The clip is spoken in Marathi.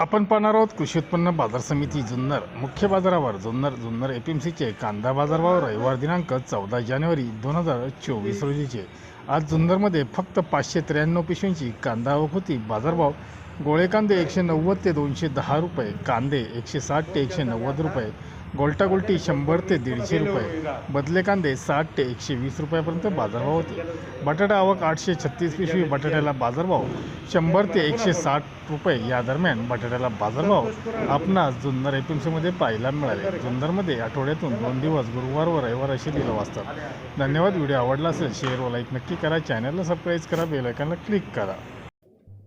आपण पाहणार आहोत कृषी उत्पन्न बाजार समिती जुन्नर मुख्य बाजारावर Junnar Junnar A P M सीचे कांदा बाजारभाव रविवार दिनांक चौदा जानेवारी दोन हजार चोवीस रोजीचे. आज जुन्नरमध्ये फक्त पाचशे त्र्याण्णव पिशवींची कांदा आवक होती. बाजारभाव गोळे कांदे एकशे नव्वद ते दोनशे दहा रुपये कांदे एकशे साठ ते एकशे नव्वद रुपये गोल्टा गोल्टी शंभर ते दीडशे रुपये. बदले कांदे साठ ते एकशे वीस रुपयापर्यंत बाजारभाव होते. बटाटा आवक आठशे छत्तीस पिशवी बटाट्याला बाजारभाव शंभर ते एकशे साठ रुपये. या दरम्यान बटाट्याला बाजारभाव आपणास जुन्नर एपीएमसीमध्ये पाहायला मिळाले. जुन्नरमध्ये आठवड्यातून दोन दिवस गुरुवार व रविवार असे दिलं असतात धन्यवाद. व्हिडिओ आवडला असेल शेअर व लाईक नक्की करा. चॅनलला सबस्क्राईब करा बेलायकनला क्लिक करा.